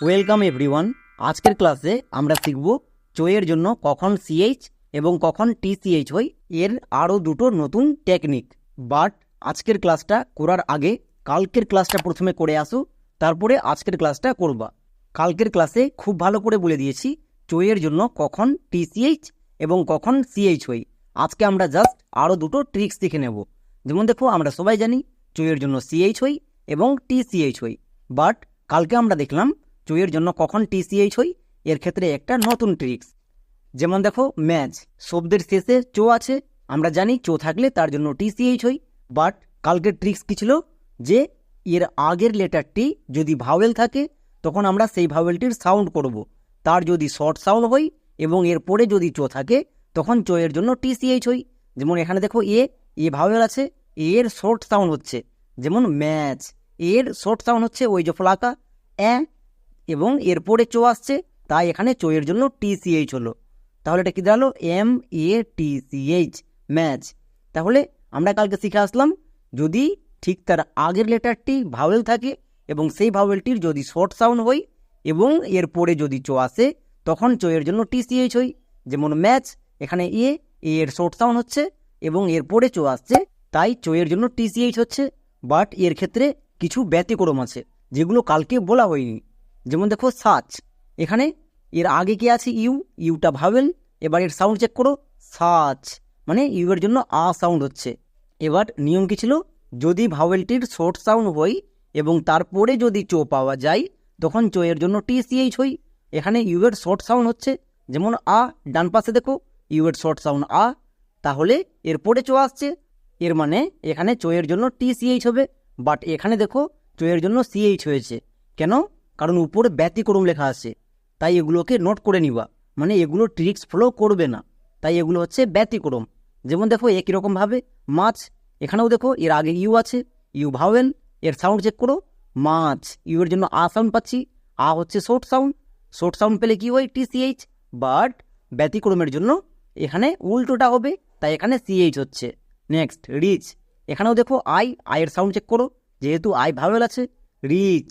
Welcome everyone আজকের ক্লাসে আমরা শিখব চোয়ের জন্য কখন সিএইচ এবং কখন টিসিএইচ হয়। এর আরও দুটো নতুন টেকনিক বাট আজকের ক্লাসটা করার আগে কালকের ক্লাসটা প্রথমে করে আসো, তারপরে আজকের ক্লাসটা করবা। কালকের ক্লাসে খুব ভালো করে বলে দিয়েছি চোয়ের জন্য কখন টিসিএইচ এবং কখন সিএইচ হয়। আজকে আমরা জাস্ট আরও দুটো ট্রিক্স শিখে নেব। যেমন দেখো, আমরা সবাই জানি চোয়ের জন্য সিএইচ হই এবং টিসিএইচ হই বাট কালকে আমরা দেখলাম চুইয়ের জন্য কখন টিসিএইচ হই? এর ক্ষেত্রে একটা নতুন ট্রিক্স যেমন দেখো ম্যাচ শব্দের শেষে চো আছে। আমরা জানি চো থাকলে তার জন্য টিসিএইচ হই। বাট কালকের ট্রিক্স কী ছিল? যে এর আগের লেটারটি যদি ভাওয়েল থাকে, তখন আমরা সেই ভাওয়েলটির সাউন্ড করব। তার যদি শর্ট সাউন্ড হই এবং এর পরে যদি চো থাকে, তখন চো এর জন্য টিসিএইচ হই। যেমন এখানে দেখো, এ এ ভাওয়েল আছে এর শর্ট সাউন্ড হচ্ছে। যেমন ম্যাচ এর শর্ট সাউন্ড হচ্ছে ওই যে ফলাকা অ্যা এবং এরপরে চো আসছে, তাই এখানে চো এর জন্য টিসিএইচ হলো। তাহলে এটা কি দাঁড়াল? M A T TCH match তাহলে আমরা কালকে শিখে আসলাম, যদি ঠিক তার আগের লেটারটি ভাওয়েল থাকে এবং সেই ভাওয়েলটির যদি শর্ট সাউন্ড হয় এবং এরপরে যদি চো আসে, তখন চো এর জন্য টিসিএইচ হই যেমন ম্যাচ এখানে এ এ এর শর্ট সাউন্ড হচ্ছে এবং এরপরে চো আসছে, তাই চো এর জন্য টিসিএইচ হচ্ছে। বাট এর ক্ষেত্রে কিছু ব্যতিক্রম আছে, যেগুলো কালকে বলা হয়নি। যেমন দেখো সাচ। এখানে এর আগে কি আছে ইউ? ইউটা ভাবেল, এবার এর সাউন্ড চেক করো, সাচ। মানে ইউ এর জন্য আ সাউন্ড হচ্ছে। এবার নিয়ম কি ছিল? যদি ভাওয়েলটির শর্ট সাউন্ড হয় এবং তারপরে যদি চো পাওয়া যায়, তখন চো এর জন্য টি টিসিএইচ হই। এখানে ইউ এর শর্ট সাউন্ড হচ্ছে। যেমন আ, ডান পাশে দেখো ইউ এর শর্ট সাউন্ড আ। তাহলে এরপরে চো আসছে। এর মানে এখানে চো এর জন্য টিসিএইচ হবে। বাট এখানে দেখো, চো এর জন্য সিএইচ হয়েছে। কেন? কারণ উপরে ব্যতিক্রম লেখা আছে। তাই এগুলোকে নোট করে নিবা। মানে এগুলো ট্রিক্স ফলো করবে না। তাই এগুলো হচ্ছে ব্যতিক্রম। যেমন দেখো একই রকমভাবে মাছ, এখানেও দেখো, এর আগে ইউ আছে। ইউ ভাওয়েল এর সাউন্ড চেক করো। মাছ, ইউ এর জন্য আ সাউন্ড পাচ্ছি। আ হচ্ছে শর্ট সাউন্ড শর্ট সাউন্ড পেলে কি হয়? টিসিএইচ বাট ব্যতিক্রমের জন্য এখানে উল্টোটা হবে। তাই এখানে সিএইচ হচ্ছে। নেক্সট রিচ এখানেও দেখো আই আয়ের সাউন্ড চেক করো। যেহেতু আই ভাওয়েল আছে রিচ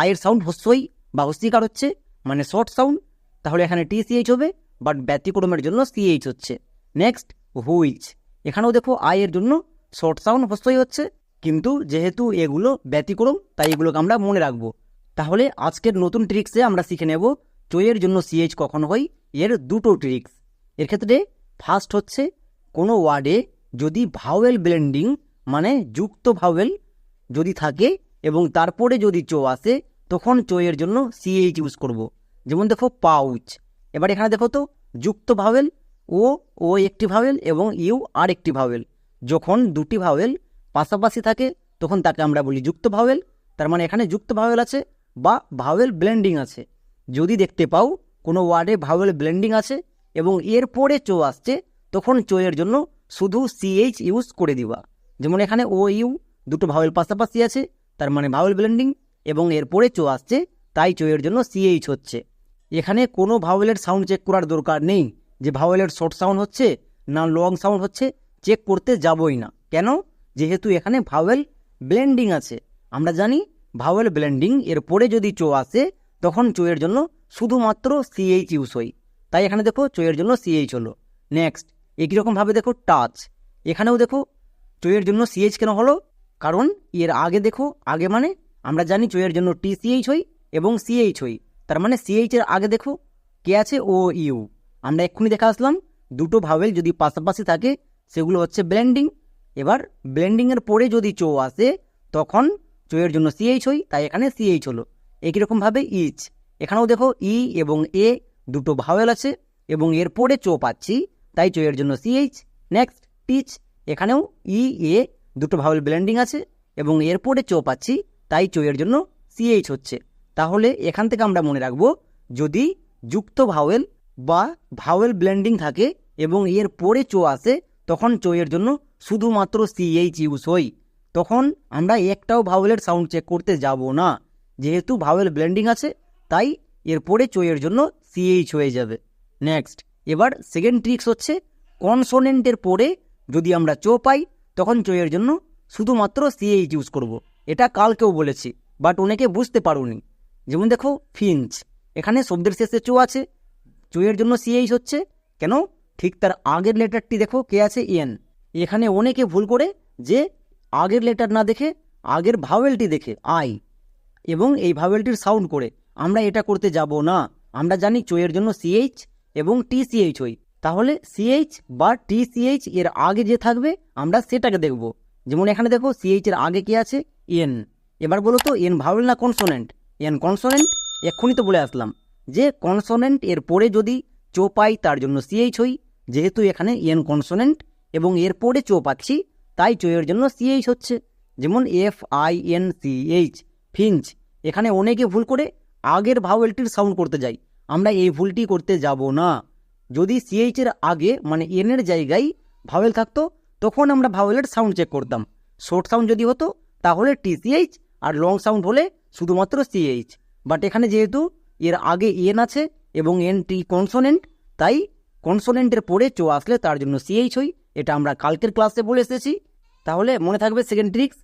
আয়ের সাউন্ড হস্যই বা হস্যিকার হচ্ছে মানে শর্ট সাউন্ড তাহলে এখানে টিসিএইচ হবে বাট ব্যতিক্রমের জন্য সিএইচ হচ্ছে। নেক্সট হুইচ এখানেও দেখো আয়ের জন্য শর্ট সাউন্ড হস্যই হচ্ছে, কিন্তু যেহেতু এগুলো ব্যতিক্রম, তাই এগুলোকে আমরা মনে রাখব। তাহলে আজকের নতুন ট্রিক্সে আমরা শিখে নেব চইয়ের জন্য সিএইচ কখন হয়, এর দুটো ট্রিক্স এর ক্ষেত্রে ফার্স্ট হচ্ছে, কোনো ওয়ার্ডে যদি ভাওয়েল ব্লেন্ডিং মানে যুক্ত ভাওয়েল যদি থাকে এবং তারপরে যদি চো আসে, তখন চো এর জন্য সিএইচ ইউজ করব। যেমন দেখো পাউচ এবার এখানে দেখো তো, যুক্ত ভাওয়েল ও ও একটি ভাওয়েল এবং ইউ আর একটি ভাওয়েল যখন দুটি ভাওয়েল পাশাপাশি থাকে, তখন তাকে আমরা বলি যুক্ত ভাওয়েল তার মানে এখানে যুক্ত ভাওয়েল আছে বা ভাওয়েল ব্লেন্ডিং আছে। যদি দেখতে পাও, কোনো ওয়ার্ডে ভাওয়েল ব্লেন্ডিং আছে এবং এর পরে চো আসছে, তখন চো এর জন্য শুধু সিএইচ ইউজ করে দিবা। যেমন এখানে ও ইউ দুটো ভাওয়েল পাশাপাশি আছে তার মানে ভাওয়েল ব্লেন্ডিং এবং এরপরে চো আসছে, তাই চো এর জন্য সিএইচ হচ্ছে। এখানে কোনো ভাওয়েলের সাউন্ড চেক করার দরকার নেই। যে ভাওয়েলের শর্ট সাউন্ড হচ্ছে না লং সাউন্ড হচ্ছে চেক করতে যাবই না। কেন? যেহেতু এখানে ভাওয়েল ব্লেন্ডিং আছে। আমরা জানি ভাওয়েল ব্লেন্ডিং এর পরে যদি চো আসে, তখন চো এর জন্য শুধুমাত্র সিএইচ ইউজ হয়। তাই এখানে দেখো চো এর জন্য সিএইচ হলো। নেক্সট একই রকমভাবে দেখো টাচ এখানেও দেখো চো এর জন্য সিএইচ কেন হলো? কারণ এর আগে দেখো, আগে মানে আমরা জানি চোয়ের জন্য টিসিএইচ হই এবং সিএইচ হই। তার মানে সিএইচ এর আগে দেখো, কে আছে? O, U. আমরা এক্ষুনি দেখা আসলাম, দুটো ভাওয়েল যদি পাশাপাশি থাকে, সেগুলো হচ্ছে ব্লেন্ডিং। এবার ব্লেন্ডিংয়ের পরে যদি চো আসে, তখন চোয়ের জন্য সিএইচ হই, তাই এখানে সিএইচ হলো। একই রকমভাবে ইচ এখানেও দেখো ই এবং এ দুটো ভাওয়েল আছে, এবং এর পরে চো পাচ্ছি, তাই চোয়ের জন্য সিএইচ নেক্সট টিচ এখানেও ই এ দুটো ভাওয়েল ব্লেন্ডিং আছে এবং এরপরে চো পাচ্ছি, তাই চোয়ের জন্য সিএইচ হচ্ছে। তাহলে এখান থেকে আমরা মনে রাখব, যদি যুক্ত ভাওয়েল বা ভাওয়েল ব্লেন্ডিং থাকে এবং এর পরে চো আসে, তখন চোয়ের জন্য শুধুমাত্র সিএইচ ইউজ হই। তখন আমরা একটাও ভাওয়েলের সাউন্ড চেক করতে যাব না। যেহেতু ভাওয়েল ব্লেন্ডিং আছে, তাই এরপরে চোয়ের জন্য সিএইচ হয়ে যাবে। নেক্সট এবার সেকেন্ড ট্রিক্স হচ্ছে কনসোনেন্টের পরে যদি আমরা চো পাই তখন চোয়ের জন্য শুধুমাত্র সিএইচ ইউজ করব। এটা কালকেও বলেছি বাট অনেকে বুঝতে পারুনি। যেমন দেখো ফিঞ্চ এখানে শব্দের শেষে চো আছে। চোয়ের জন্য সিএইচ হচ্ছে। কেন? ঠিক তার আগের লেটারটি দেখো, কে আছে? এন এখানে অনেকে ভুল করে যে আগের লেটার না দেখে, আগের ভাওয়েলটি দেখে আই এবং এই ভাওয়েলটির সাউন্ড করে। আমরা এটা করতে যাব না। আমরা জানি চোয়ের জন্য সিএইচ এবং টিসিএইচ হই তাহলে সিএইচ বা টিসিএইচ এর আগে যে থাকবে, আমরা সেটাকে দেখব। যেমন এখানে দেখো সিএইচ এর আগে কি আছে? এন এবার বলো তো এন ভাওয়েল না কনসোনেন্ট এন কনসোনেন্ট এক্ষুনি তো বলে আসলাম যে কনসোনেন্ট এর পরে যদি চো পাই, তার জন্য সিএইচ হই। যেহেতু এখানে এন কনসোনেন্ট এবং এর পরে চো পাচ্ছি, তাই চোয়ের জন্য সিএইচ হচ্ছে। যেমন F I N C H finch. এখানে অনেকে ভুল করে আগের ভাওয়েলটির সাউন্ড করতে যাই। আমরা এই ভুলটি করতে যাব না। যদি সিএইচ এর আগে মানে এন এর জায়গায় ভাওয়েল থাকতো, তখন আমরা ভাওয়েলের সাউন্ড চেক করতাম। শর্ট সাউন্ড যদি হতো, তাহলে টিসিএইচ আর লং সাউন্ড হলে শুধুমাত্র সিএইচ বাট এখানে যেহেতু এর আগে এন আছে এবং এন টি কনসোনেন্ট তাই কনসোনেন্টের পরে চো আসলে তার জন্য সিএইচ হই। এটা আমরা কালকের ক্লাসে বলে এসেছি। তাহলে মনে থাকবে সেকেন্ড ট্রিক্স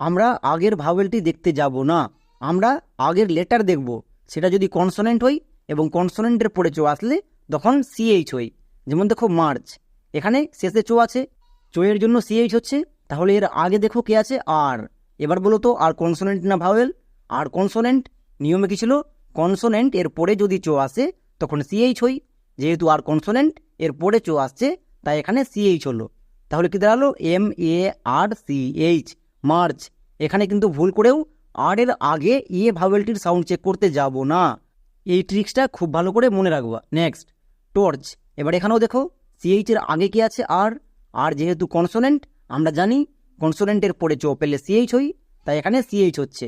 আমরা আগের ভাওয়েলটি দেখতে যাব না। আমরা আগের লেটার দেখব। সেটা যদি কনসোনেন্ট হই এবং কনসোনেন্টের পরে চো আসলে তখন সিএইচ হই যেমন দেখো মার্চ এখানে শেষে চো আছে। চোয়ের জন্য সিএইচ হচ্ছে, তাহলে এর আগে দেখো কে আছে? আর এবার বলো তো, আর কনসোনেন্ট না ভাওয়েল আর কনসোনেন্ট নিয়মে কি ছিল? কনসোনেন্ট এর পরে যদি চো আসে, তখন সিএইচ হই যেহেতু আর কনসোনেন্ট এর পরে চো আসছে, তাই এখানে সিএইচ হলো। তাহলে কি দাঁড়াল? M A R C H march এখানে কিন্তু ভুল করেও আর এর আগে এ ভাওয়েলটির সাউন্ড চেক করতে যাব না। এই ট্রিক্সটা খুব ভালো করে মনে রাখবা। নেক্সট টর্চ এবার এখানেও দেখো সিএইচ এর আগে কি আছে? আর আর যেহেতু কনসোনেন্ট আমরা জানি কনসোনেন্টের পরে চো পেলে সিএইচ হই, তাই এখানে সিএইচ হচ্ছে।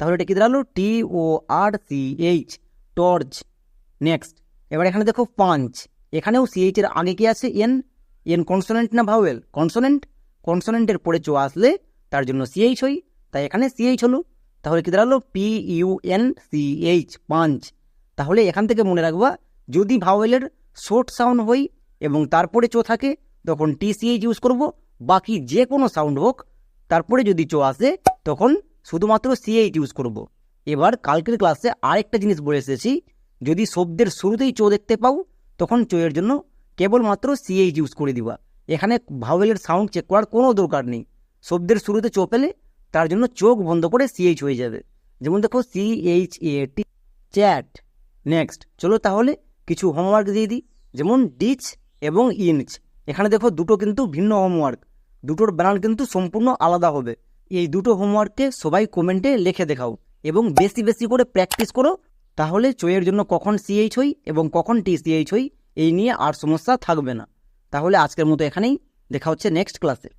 তাহলে এটা কি দাঁড়াল? T O R C H torch next এবার এখানে দেখো পাঞ্চ। এখানেও সিএইচ এর আগে কি আছে? এন এন কনসোনেন্ট না ভাওয়েল কনসোনেন্ট কনসোনেন্টের পরে চো আসলে, তার জন্য সিএইচ হই, তাই এখানে সিএইচ হলো। তাহলে কি দাঁড়াল? P U N C H punch. তাহলে এখান থেকে মনে রাখবা, যদি ভাওয়েলের শর্ট সাউন্ড হই এবং তারপরে চো থাকে, তখন টিসিএইচ ইউজ করব, বাকি যে কোনো সাউন্ড হোক, তারপরে যদি চো আসে, তখন শুধুমাত্র সিএইচ ইউজ করব। এবার কালকের ক্লাসে আরেকটা জিনিস বলে এসেছি, যদি শব্দের শুরুতেই চো দেখতে পাও, তখন চোয়ের জন্য কেবলমাত্র সিএইচ ইউজ করে দিবা। এখানে ভাওয়েলের সাউন্ড চেক করার কোনো দরকার নেই। শব্দের শুরুতে চো পেলে, তার জন্য চোখ বন্ধ করে সিএইচ হয়ে যাবে। যেমন দেখো C H A T chat next চলো তাহলে কিছু হোমওয়ার্ক দিয়ে দিই। যেমন ডিচ এবং ইঞ্চ এখানে দেখো দুটো কিন্তু ভিন্ন হোমওয়ার্ক দুটোর বানান কিন্তু সম্পূর্ণ আলাদা হবে। এই দুটো হোমওয়ার্ককে সবাই কমেন্টে লিখে দেখাও এবং বেশি বেশি করে প্র্যাকটিস করো, তাহলে চোয়ের জন্য কখন সিএইচ হই এবং কখন টি সিএইচ হই, এই নিয়ে আর সমস্যা থাকবে না। তাহলে আজকের মতো এখানেই। দেখা হচ্ছে নেক্সট ক্লাসে